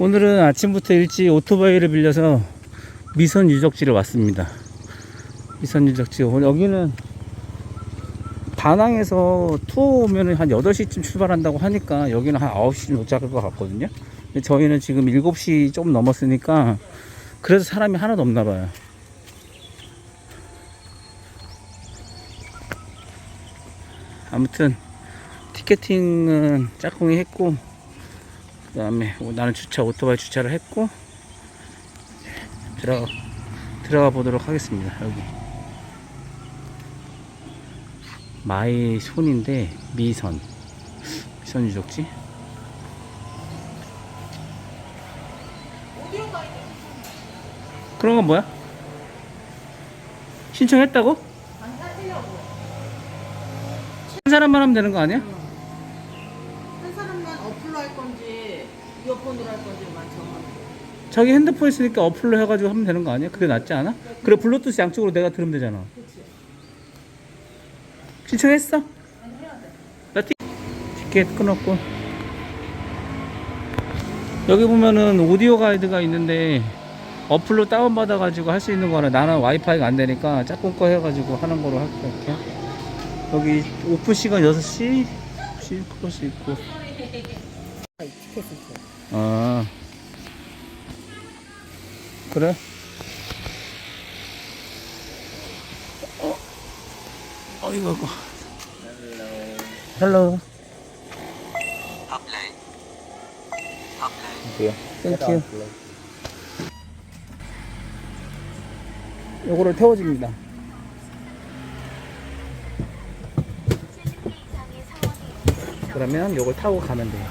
오늘은 아침부터 일찍 오토바이를 빌려서 미선 유적지를 왔습니다. 미선 유적지. 여기는 다낭에서 투어 오면은 한 8시쯤 출발한다고 하니까 여기는 한 9시쯤 도착할 것 같거든요. 저희는 지금 7시 좀 넘었으니까 그래서 사람이 하나도 없나 봐요. 아무튼 티켓팅은 짝꿍이 했고 그 다음에 나는 주차 오토바이 주차를 했고 들어가 들어가 보도록 하겠습니다 여기 마이 손인데 미선 미선 유적지 그런 건 뭐야? 신청했다고? 한 사람만 하면 되는 거 아니야? 한 사람만 어플로 할 건지 이어폰으로 할 건지만 정하고 자기 핸드폰 있으니까 어플로 해가지고 하면 되는 거 아니야? 그게 낫지 않아? 그래 블루투스 양쪽으로 내가 들으면 되잖아 신청했어? 나 티... 티켓 끊었고 여기 보면은 오디오 가이드가 있는데 어플로 다운받아가지고 할 수 있는 거라 나는 와이파이가 안 되니까 짝꿍 거 해가지고 하는 거로 할게 여기 오픈 시간 6시? 10 플러스 있고. 아. 그래? 어? 어이구 이거. 헬로. 뭐야 땡큐. 요거를 태워줍니다 그러면 요걸 타고 가면 돼요.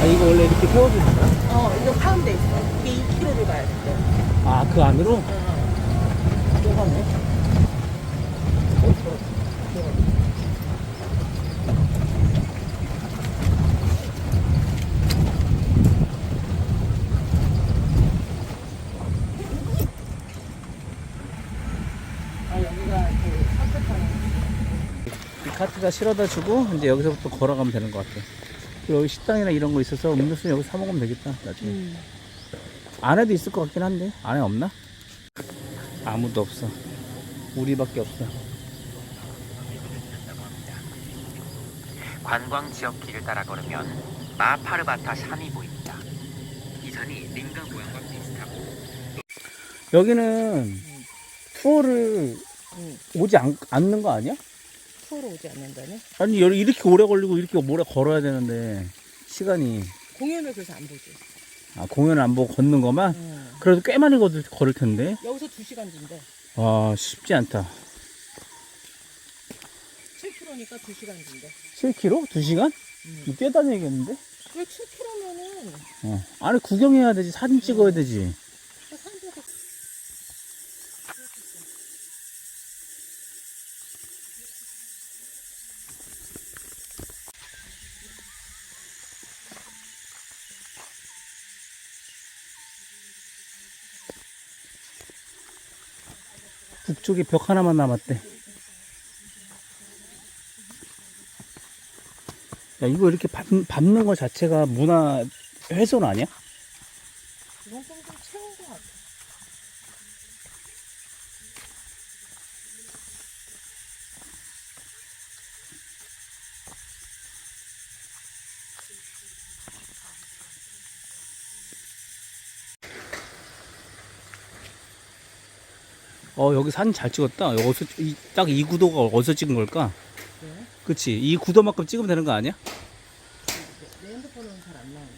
아 이거 원래 이렇게 태워주는 거야? 어 이거 파운드 있어 이게 2kg를 가야 돼 아 그 안으로? 어. 좁았네 아 여기가 그이 카트가 실어다 주고 이제 여기서부터 걸어가면 되는 것 같아 그리고 여기 식당이나 이런 거 있어서 음료수는 여기 사 먹으면 되겠다 나중에 음. 안에도 있을 것 같긴 한데 안에 없나? 아무도 없어 우리밖에 없어 관광 지역 길을 따라 걸으면 마파르바타 샴이 보입니다. 이 산이 링가 모양과 비슷하고 여기는 투어를 응. 오지 않, 않는 거 아니야? 투어로 오지 않는다네 아니 여기 이렇게 오래 걸리고 이렇게 오래 걸어야 되는데 시간이 공연을 그래서 안 보지 아 공연을 안 보고 걷는 거만? 응. 그래도 꽤 많이 걸을, 걸을 텐데 여기서 2시간 준대 아 쉽지 않다 7km니까 2시간 준대 7km? 2시간? 음. 꽤 다녀야겠는데? 그래 7km면은 어. 아니 구경해야 되지 사진 찍어야 되지 북쪽에 벽 하나만 남았대 야 이거 이렇게 밟, 밟는 거 자체가 문화 훼손 아니야? 어 여기 사진 잘 찍었다. 여기서 딱 이 구도가 어디서 찍은 걸까? 네. 그치? 이 구도만큼 찍으면 되는 거 아니야? 내 핸드폰은 잘 안 나온다.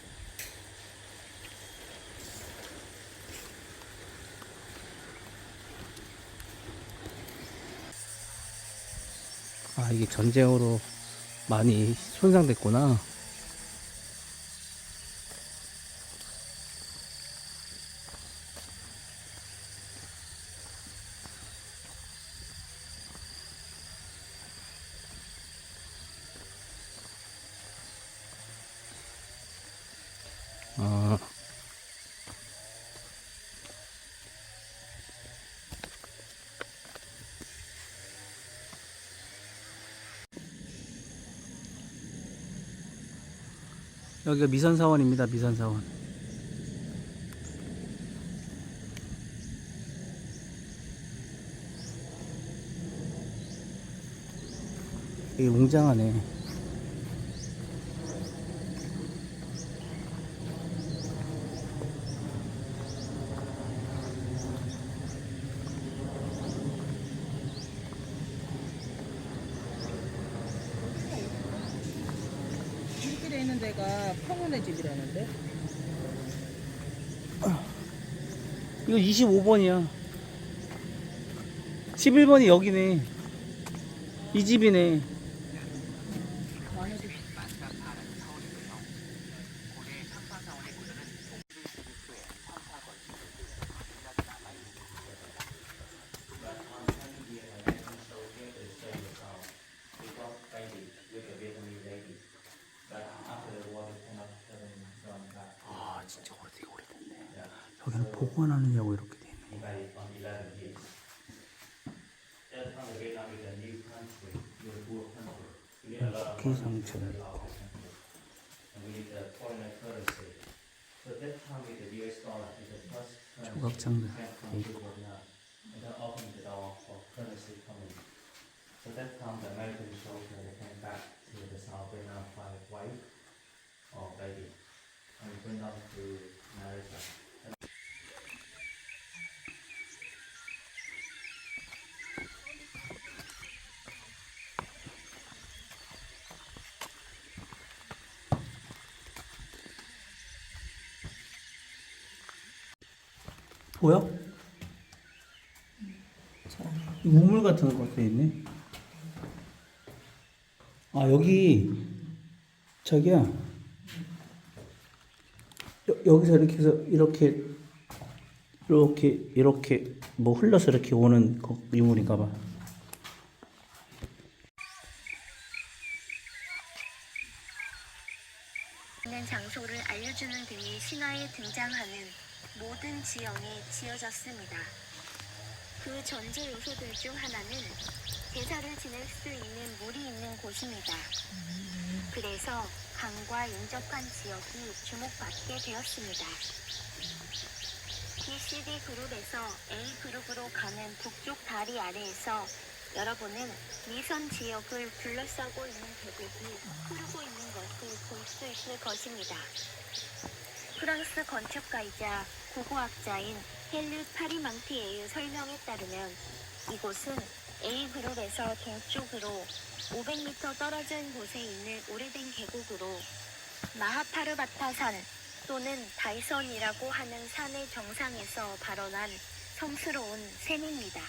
아 이게 전쟁으로 많이 손상됐구나. 여기가 미선사원입니다. 미선사원. 되게 웅장하네. 있는 데가 평온의 집이라는데? 이거 25번이야. 11번이 여기네. 이 집이네. 아 진짜 오래 되게 오래됐네. 여기는 복원하느냐고 이렇게 돼 있네. 기상청. 조각장들. So that 보여? 우물 같은 것도 있네. 아 여기 저기야. 여, 여기서 이렇게 해서 이렇게 이렇게 이렇게 뭐 흘러서 이렇게 오는 거 유물인가 봐. 있는 장소를 알려주는 등의 신화에 등장하는 지형이 지어졌습니다. 그 전제 요소들 중 하나는 제사를 지낼 수 있는 물이 있는 곳입니다. 그래서 강과 인접한 지역이 주목받게 되었습니다. BCD 그룹에서 A 그룹으로 가는 북쪽 다리 아래에서 여러분은 미선 지역을 둘러싸고 있는 계곡이 흐르고 있는 것을 볼 수 있을 것입니다. 프랑스 건축가이자 고고학자인 헬르 파리망티에의 설명에 따르면 이곳은 A 그룹에서 동쪽으로 500m 떨어진 곳에 있는 오래된 계곡으로 마하파르바타산 또는 다이선이라고 하는 산의 정상에서 발원한 성스러운 샘입니다.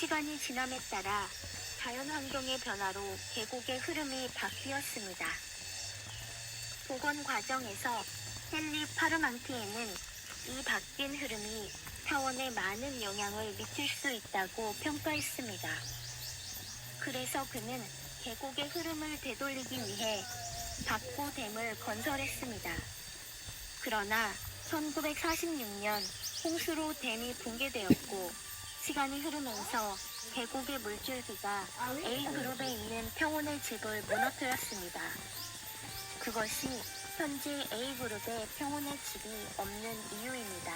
시간이 지남에 따라 자연 환경의 변화로 계곡의 흐름이 바뀌었습니다. 복원 과정에서 헨리 파르망티에는 이 바뀐 흐름이 사원에 많은 영향을 미칠 수 있다고 평가했습니다. 그래서 그는 계곡의 흐름을 되돌리기 위해 박고댐을 건설했습니다. 그러나 1946년 홍수로 댐이 붕괴되었고 시간이 흐르면서 계곡의 물줄기가 A그룹에 있는 평온의 집을 무너뜨렸습니다. 그것이 현재 A그룹의 평온의 집이 없는 이유입니다.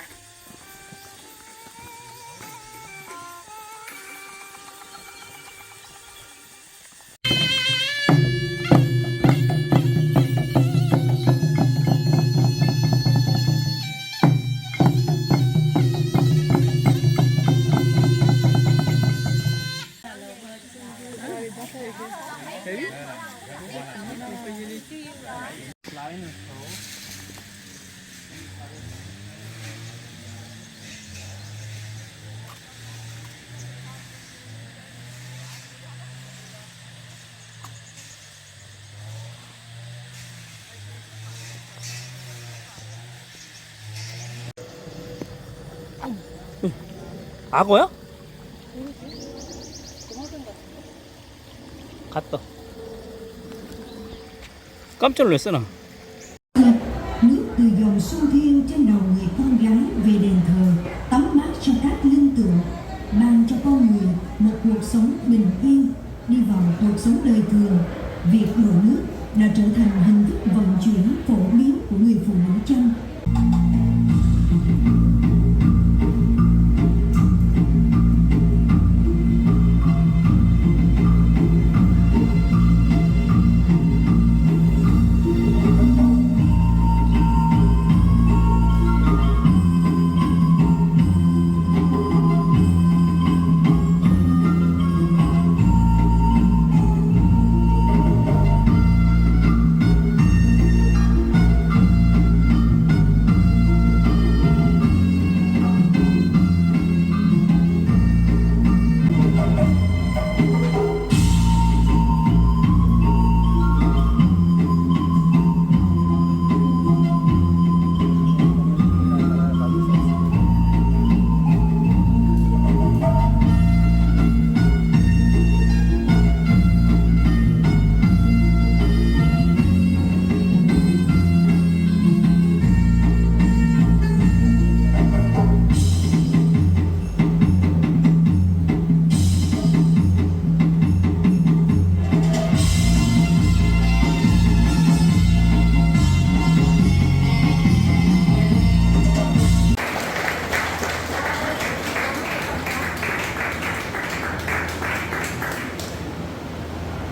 라인을 더. 악어야? 갔다. 깜짝 놀랐어 나. Từ dòng sông Thiên trên đầu người con gái về đền thờ, tắm mát cho các linh tượng, mang cho con người một cuộc sống bình yên, đi vào cuộc sống đời thường. Việc đổ nước đã trở thành hình thức vận chuyển phổ biến của người phụ nữ chăm.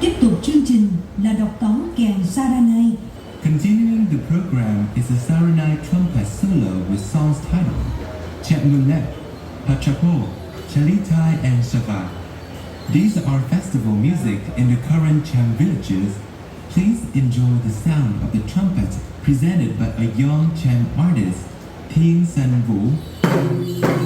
Tiếp tục chương trình là đọc tóm kèn Saranai Continuing the program is a Saranai trumpet solo with songs titled Chatmunet, Pachapo, Chalitai, and Shava. These are festival music in the current Cham villages. Please enjoy the sound of the trumpet presented by a young Cham artist, Ting San Wu.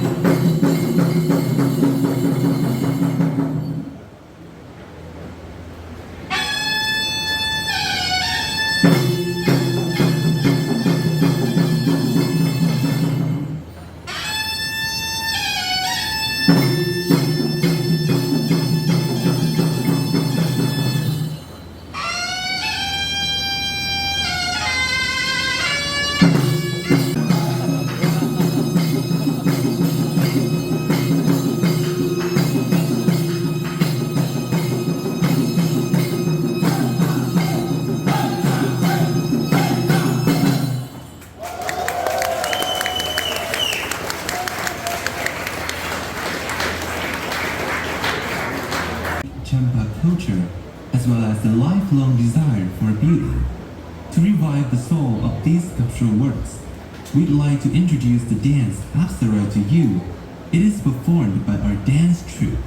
Lifelong desire for beauty. To revive the soul of these sculptural works, we'd like to introduce the dance Apsara to you. It is performed by our dance troupe.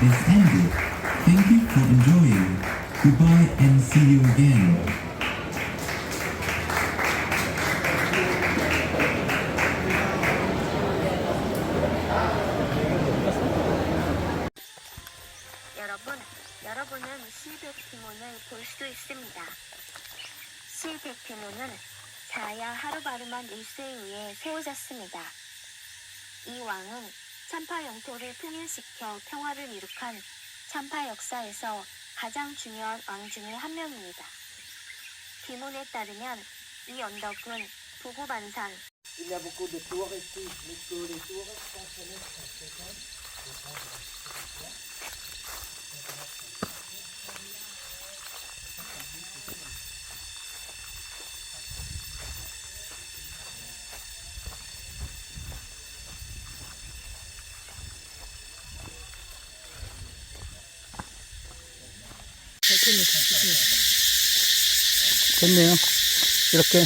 Is ended. Thank you for enjoying. Goodbye and see you again. 참파 역사에서 가장 중요한 왕 중의 한 명입니다. 기문에 따르면 이 언덕은 부구반산, 좋네요. 이렇게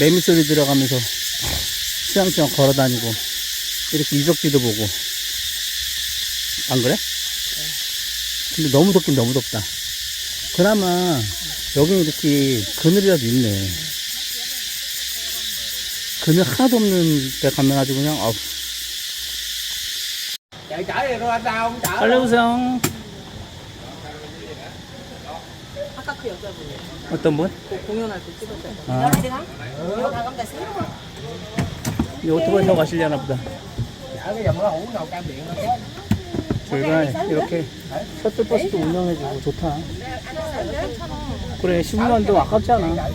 매미 소리 들어가면서 수영장 걸어 다니고 이렇게 유적지도 보고 안 그래? 근데 너무 덥긴 너무 덥다. 그나마 여기는 이렇게 그늘이라도 있네. 그늘 하나도 없는 데 가면 아주 그냥 아우. 빨리 오세요. 아까 그 여자분이 어떤 분? 그 공연할 때 찍었잖아. 아, 이 오토바이 타고 가시려나 보다. 저희가 이렇게 셔틀버스도 운영해주고 좋다. 그래, 15만도 아깝지 않아. 하나.